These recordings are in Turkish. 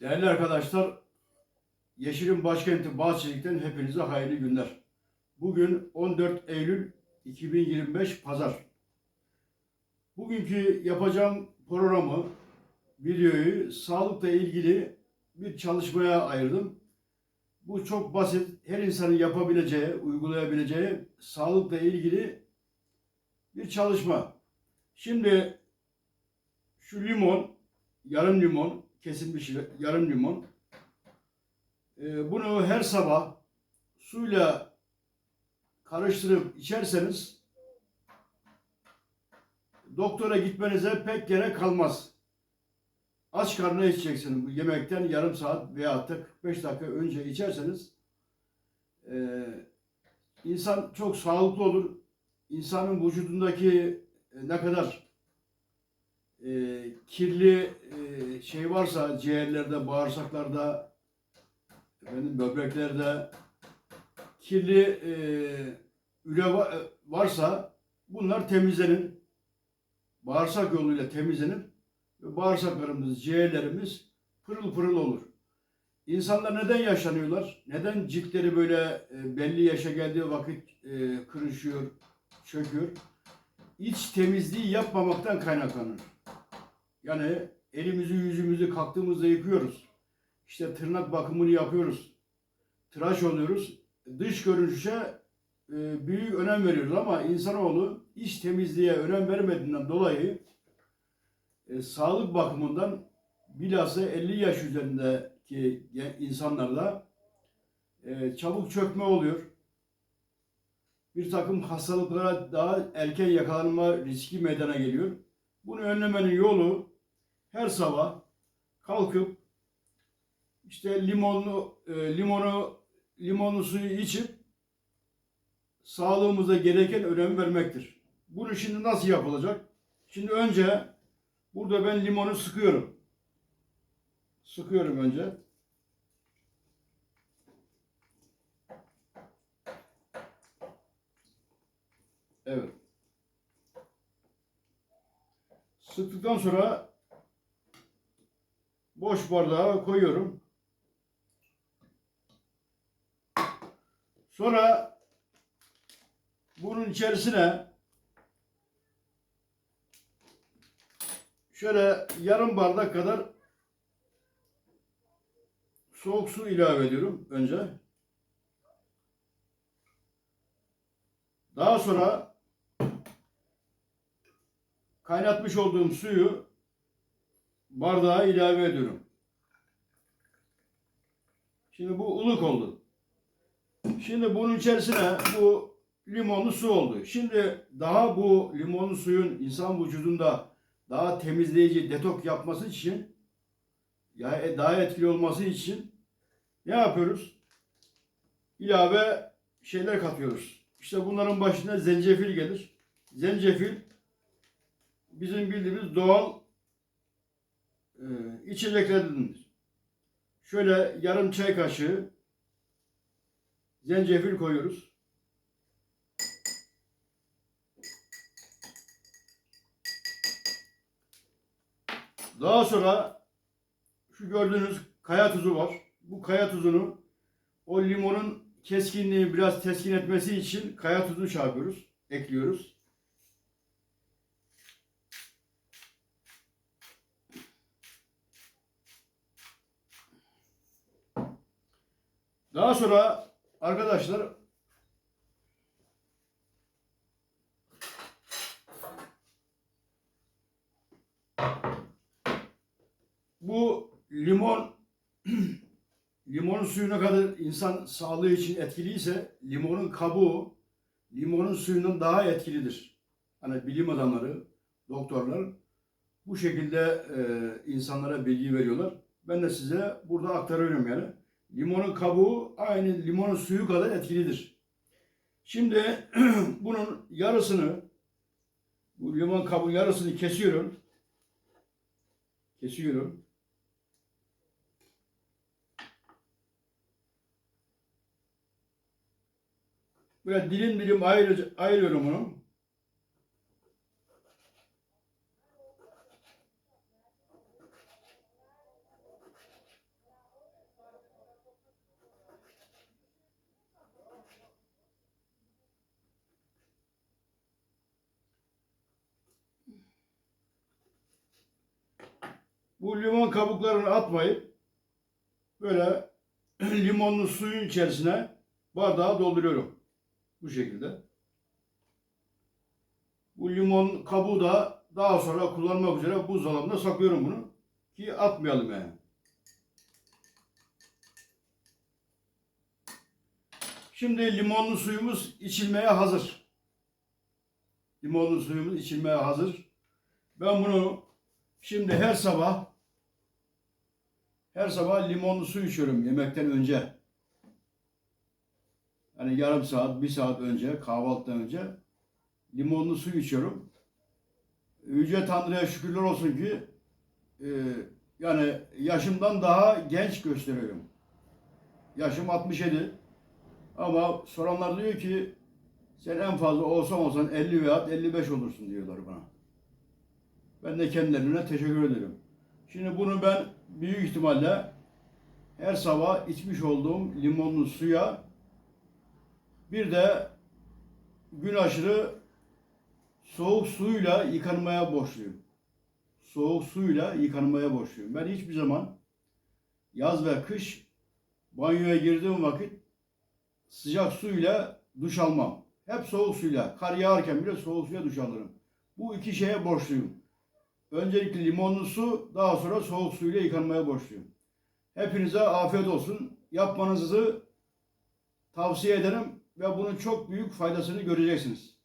Değerli arkadaşlar, Yeşil'in başkenti Bahçelik'ten hepinize hayırlı günler. Bugün 14 Eylül 2025 Pazar. Bugünkü yapacağım programı, videoyu sağlıkla ilgili bir çalışmaya ayırdım. Bu çok basit, her insanın yapabileceği, uygulayabileceği sağlıkla ilgili bir çalışma. Şimdi şu limon, yarım limon, kesilmiş yarım limon. Ee, bunu her sabah suyla karıştırıp içerseniz doktora gitmenize pek gerek kalmaz. Aç karnına içeceksiniz bu yemekten yarım saat veya da 45 dakika önce içerseniz e, insan çok sağlıklı olur. İnsanın vücudundaki e, ne kadar e, kirli e, şey varsa ciğerlerde, bağırsaklarda, efendim böbreklerde kirli e, üre e, varsa bunlar temizlenir. Bağırsak yoluyla temizlenir ve bağırsaklarımız, ciğerlerimiz pırıl pırıl olur. İnsanlar neden yaşlanıyorlar? Neden ciltleri böyle e, belli yaşa geldiği vakit e, kırışıyor, çöküyor? İç temizliği yapmamaktan kaynaklanır. Yani elimizi yüzümüzü kalktığımızda yıkıyoruz. İşte tırnak bakımını yapıyoruz. Tıraş oluyoruz. Dış görünüşe e, büyük önem veriyoruz ama insanoğlu iç temizliğe önem vermediğinden dolayı e, sağlık bakımından bilhassa 50 yaş üzerindeki insanlarda e, çabuk çökme oluyor. Bir takım hastalıklara daha erken yakalanma riski meydana geliyor. Bunu önlemenin yolu her sabah kalkıp işte limonlu e, limonu limonlu suyu içip sağlığımıza gereken önem vermektir. Bunu şimdi nasıl yapılacak? Şimdi önce burada ben limonu sıkıyorum. Sıkıyorum önce. Evet. Sıktıktan sonra boş bardağa koyuyorum. Sonra bunun içerisine şöyle yarım bardak kadar soğuk su ilave ediyorum önce. Daha sonra kaynatmış olduğum suyu bardağa ilave ediyorum. Şimdi bu ılık oldu. Şimdi bunun içerisine bu limonlu su oldu. Şimdi daha bu limonlu suyun insan vücudunda daha temizleyici, detok yapması için ya daha etkili olması için ne yapıyoruz? İlave şeyler katıyoruz. İşte bunların başında zencefil gelir. Zencefil bizim bildiğimiz doğal e, içeceklerdendir. Şöyle yarım çay kaşığı zencefil koyuyoruz. Daha sonra şu gördüğünüz kaya tuzu var. Bu kaya tuzunu o limonun keskinliği biraz teskin etmesi için kaya tuzunu şey yapıyoruz, ekliyoruz. Daha sonra arkadaşlar bu limon limonun suyu ne kadar insan sağlığı için etkiliyse limonun kabuğu limonun suyundan daha etkilidir. Hani bilim adamları, doktorlar bu şekilde e, insanlara bilgi veriyorlar. Ben de size burada aktarıyorum yani. Limonun kabuğu aynı limonun suyu kadar etkilidir. Şimdi bunun yarısını bu limon kabuğun yarısını kesiyorum. Kesiyorum. Böyle dilim dilim ayır, ayırıyorum onu. Bu limon kabuklarını atmayıp böyle limonlu suyun içerisine bardağı dolduruyorum. Bu şekilde. Bu limon kabuğu da daha sonra kullanmak üzere buzdolabına saklıyorum bunu. Ki atmayalım yani. Şimdi limonlu suyumuz içilmeye hazır. Limonlu suyumuz içilmeye hazır. Ben bunu şimdi her sabah her sabah limonlu su içiyorum yemekten önce. Yani yarım saat, bir saat önce, kahvaltıdan önce limonlu su içiyorum. Yüce Tanrı'ya şükürler olsun ki e, yani yaşımdan daha genç gösteriyorum. Yaşım 67. Ama soranlar diyor ki sen en fazla olsan olsan 50 veya 55 olursun diyorlar bana. Ben de kendilerine teşekkür ederim. Şimdi bunu ben büyük ihtimalle her sabah içmiş olduğum limonlu suya bir de gün aşırı soğuk suyla yıkanmaya borçluyum. Soğuk suyla yıkanmaya borçluyum. Ben hiçbir zaman yaz ve kış banyoya girdiğim vakit sıcak suyla duş almam. Hep soğuk suyla, kar yağarken bile soğuk suyla duş alırım. Bu iki şeye borçluyum. Öncelikle limonlu su, daha sonra soğuk suyla yıkanmaya borçluyum. Hepinize afiyet olsun. Yapmanızı tavsiye ederim ve bunun çok büyük faydasını göreceksiniz.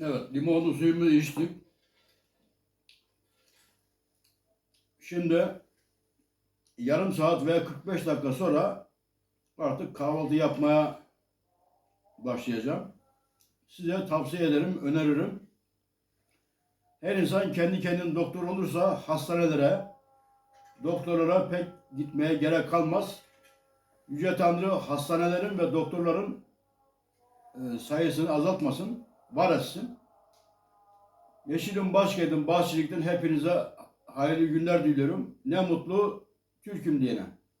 Evet, limonlu suyumuzu içtik. Şimdi yarım saat veya 45 dakika sonra artık kahvaltı yapmaya başlayacağım. Size tavsiye ederim, öneririm. Her insan kendi kendinin doktor olursa hastanelere, doktorlara pek gitmeye gerek kalmaz. Yüce Tanrı hastanelerin ve doktorların e, sayısını azaltmasın, var etsin. Yeşil'in başkentin Bahçelik'ten hepinize hayırlı günler diliyorum. Ne mutlu Türk'üm diyene.